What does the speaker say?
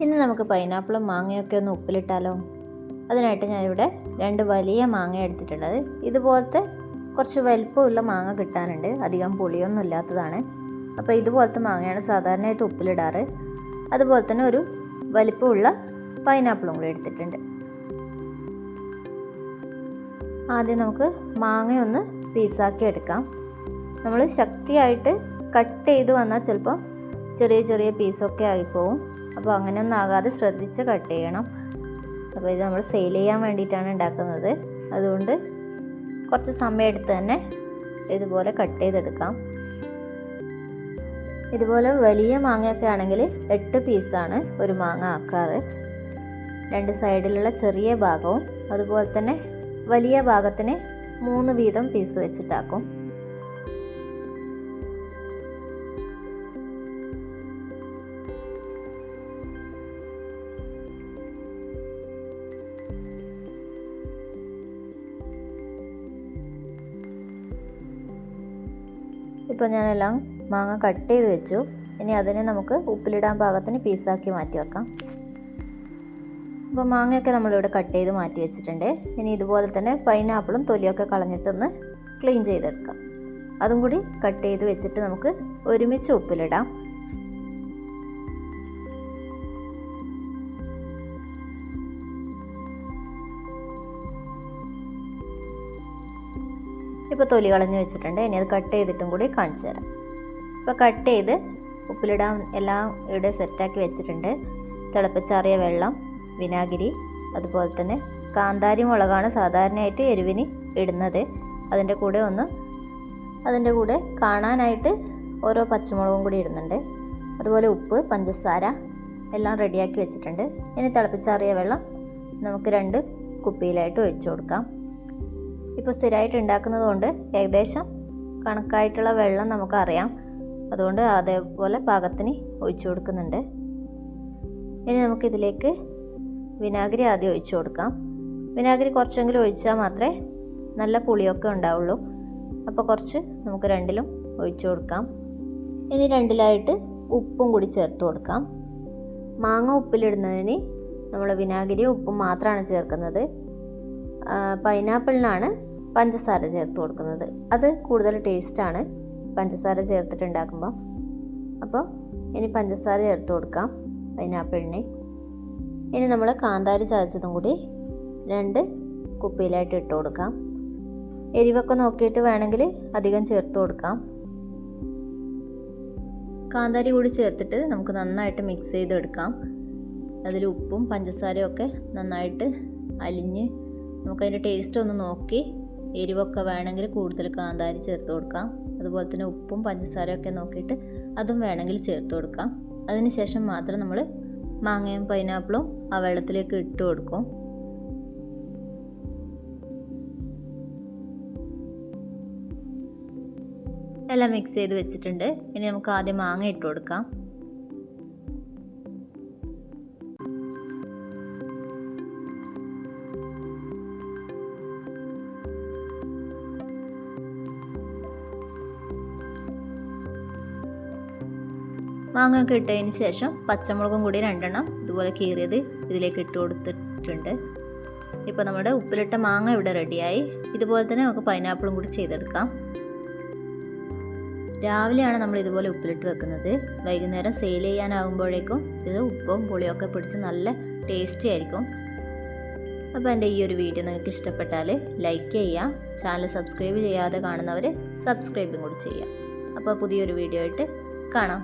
ഇന്ന് നമുക്ക് പൈനാപ്പിളും മാങ്ങയൊക്കെ ഒന്ന് ഉപ്പിലിട്ടാലോ? അതിനായിട്ട് ഞാനിവിടെ രണ്ട് വലിയ മാങ്ങ എടുത്തിട്ടുള്ളത്. ഇതുപോലത്തെ കുറച്ച് വലിപ്പമുള്ള മാങ്ങ കിട്ടാനുണ്ട്. അധികം പുളിയൊന്നും ഇല്ലാത്തതാണ്. അപ്പോൾ ഇതുപോലത്തെ മാങ്ങയാണ് സാധാരണയായിട്ട് ഉപ്പിലിടാറ്. അതുപോലെ തന്നെ ഒരു വലിപ്പമുള്ള പൈനാപ്പിളും കൂടി എടുത്തിട്ടുണ്ട്. ആദ്യം നമുക്ക് മാങ്ങയൊന്ന് പീസാക്കി എടുക്കാം. നമ്മൾ ശക്തിയായിട്ട് കട്ട് ചെയ്ത് വന്നാൽ ചിലപ്പോൾ ചെറിയ ചെറിയ പീസൊക്കെ ആയിപ്പോവും. അപ്പോൾ അങ്ങനെയൊന്നും ആകാതെ ശ്രദ്ധിച്ച് കട്ട് ചെയ്യണം. അപ്പോൾ ഇത് നമ്മൾ സെയിൽ ചെയ്യാൻ വേണ്ടിയിട്ടാണ് ഉണ്ടാക്കുന്നത്. അതുകൊണ്ട് കുറച്ച് സമയം എടുത്ത് തന്നെ ഇതുപോലെ കട്ട് ചെയ്തെടുക്കാം. ഇതുപോലെ വലിയ മാങ്ങയൊക്കെ ആണെങ്കിൽ എട്ട് പീസാണ് ഒരു മാങ്ങ ആക്കാറ്. രണ്ട് സൈഡിലുള്ള ചെറിയ ഭാഗവും അതുപോലെ തന്നെ വലിയ ഭാഗത്തിന് മൂന്ന് വീതം പീസ് വെച്ചിട്ടാക്കും. ഇപ്പോൾ ഞാനെല്ലാം മാങ്ങ കട്ട് ചെയ്ത് വെച്ചു. ഇനി അതിനെ നമുക്ക് ഉപ്പിലിടാൻ പാകത്തിന് പീസാക്കി മാറ്റി വെക്കാം. അപ്പോൾ മാങ്ങയൊക്കെ നമ്മളിവിടെ കട്ട് ചെയ്ത് മാറ്റി വെച്ചിട്ടുണ്ട്. ഇനി ഇതുപോലെ തന്നെ പൈനാപ്പിളും തൊലിയൊക്കെ കളഞ്ഞിട്ടൊന്ന് ക്ലീൻ ചെയ്തെടുക്കാം. അതും കൂടി കട്ട് ചെയ്ത് വെച്ചിട്ട് നമുക്ക് ഒരുമിച്ച് ഉപ്പിലിടാം. ഇപ്പോൾ തൊലി കളഞ്ഞ് വെച്ചിട്ടുണ്ട്. ഇനി അത് കട്ട് ചെയ്തിട്ടും കൂടി കാണിച്ചു തരാം. ഇപ്പോൾ കട്ട് ചെയ്ത് ഉപ്പിലിടാൻ എല്ലാം ഇവിടെ സെറ്റാക്കി വെച്ചിട്ടുണ്ട്. തിളപ്പിച്ചാറിയ വെള്ളം വിനാഗിരി അതുപോലെ തന്നെ കാന്താരി മുളകാണ് സാധാരണയായിട്ട് എരിവിന് ഇടുന്നത്. അതിന്റെ കൂടെ ഒന്ന് അതിന്റെ കൂടെ കാണാനായിട്ട് ഓരോ പച്ചമുളകും കൂടി ഇടുന്നുണ്ട്. അതുപോലെ ഉപ്പ് പഞ്ചസാര എല്ലാം റെഡിയാക്കി വെച്ചിട്ടുണ്ട്. ഇനി തിളപ്പിച്ചാറിയ വെള്ളം നമുക്ക് രണ്ട് കുപ്പിയിലായിട്ട് ഒഴിച്ചു കൊടുക്കാം. ഇപ്പോൾ സ്ഥിരമായിട്ട് ഉണ്ടാക്കുന്നത് കൊണ്ട് ഏകദേശം കണക്കായിട്ടുള്ള വെള്ളം നമുക്കറിയാം. അതുകൊണ്ട് അതേപോലെ പാകത്തിന് ഒഴിച്ചു കൊടുക്കുന്നുണ്ട്. ഇനി നമുക്കിതിലേക്ക് വിനാഗിരി ആദ്യം ഒഴിച്ചു കൊടുക്കാം. വിനാഗിരി കുറച്ചെങ്കിലും ഒഴിച്ചാൽ മാത്രമേ നല്ല പുളിയൊക്കെ ഉണ്ടാവുള്ളൂ. അപ്പോൾ കുറച്ച് നമുക്ക് രണ്ടിലും ഒഴിച്ചു കൊടുക്കാം. ഇനി രണ്ടിലായിട്ട് ഉപ്പും കൂടി ചേർത്ത് കൊടുക്കാം. മാങ്ങ ഉപ്പിലിടുന്നതിന് നമ്മൾ വിനാഗിരിയും ഉപ്പും മാത്രമാണ് ചേർക്കുന്നത്. പൈനാപ്പിളിനാണ് പഞ്ചസാര ചേർത്ത് കൊടുക്കുന്നത്. അത് കൂടുതൽ ടേസ്റ്റാണ് പഞ്ചസാര ചേർത്തിട്ടുണ്ടാക്കുമ്പോൾ അപ്പോൾ ഇനി പഞ്ചസാര ചേർത്ത് കൊടുക്കാം പൈനാപ്പിളിന് ഇനി നമ്മൾ കാന്താരി ചതച്ചതും കൂടി രണ്ട് കുപ്പിയിലായിട്ട് ഇട്ട് കൊടുക്കാം. എരിവൊക്കെ നോക്കിയിട്ട് വേണമെങ്കിൽ അധികം ചേർത്ത് കൊടുക്കാം. കാന്താരി കൂടി ചേർത്തിട്ട് നമുക്ക് നന്നായിട്ട് മിക്സ് ചെയ്തെടുക്കാം. അതിൽ ഉപ്പും പഞ്ചസാരയും ഒക്കെ നന്നായിട്ട് അലിഞ്ഞ് നമുക്കതിന്റെ ടേസ്റ്റ് ഒന്ന് നോക്കി എരിവൊക്കെ വേണമെങ്കിൽ കൂടുതൽ കാന്താരി ചേർത്ത് കൊടുക്കാം. അതുപോലെ തന്നെ ഉപ്പും പഞ്ചസാരയൊക്കെ നോക്കിയിട്ട് അതും വേണമെങ്കിൽ ചേർത്ത് കൊടുക്കാം. അതിനുശേഷം മാത്രം നമ്മൾ മാങ്ങയും പൈനാപ്പിളും ആ വെള്ളത്തിലേക്ക് ഇട്ട് കൊടുക്കും. എല്ലാം മിക്സ് ചെയ്ത് വെച്ചിട്ടുണ്ട്. ഇനി നമുക്ക് ആദ്യം മാങ്ങ ഇട്ട് കൊടുക്കാം. മാങ്ങ ഒക്കെ ഇട്ടതിന് ശേഷം പച്ചമുളകും കൂടി രണ്ടെണ്ണം ഇതുപോലെ കീറിയത് ഇതിലേക്ക് ഇട്ട് കൊടുത്തിട്ടുണ്ട്. ഇപ്പോൾ നമ്മുടെ ഉപ്പിലിട്ട മാങ്ങ ഇവിടെ റെഡിയായി. ഇതുപോലെ തന്നെ നമുക്ക് പൈനാപ്പിളും കൂടി ചെയ്തെടുക്കാം. രാവിലെയാണ് നമ്മൾ ഇതുപോലെ ഉപ്പിലിട്ട് വെക്കുന്നത്. വൈകുന്നേരം സെയിൽ ചെയ്യാനാകുമ്പോഴേക്കും ഇത് ഉപ്പും പുളിയൊക്കെ പിടിച്ച് നല്ല ടേസ്റ്റി ആയിരിക്കും. അപ്പോൾ എന്റെ ഈ ഒരു വീഡിയോ നിങ്ങൾക്ക് ഇഷ്ടപ്പെട്ടാൽ ലൈക്ക് ചെയ്യുക. ചാനൽ സബ്സ്ക്രൈബ് ചെയ്യാതെ കാണുന്നവർ സബ്സ്ക്രൈബും കൂടി ചെയ്യുക. അപ്പോൾ പുതിയൊരു വീഡിയോ ആയിട്ട് കാണാം.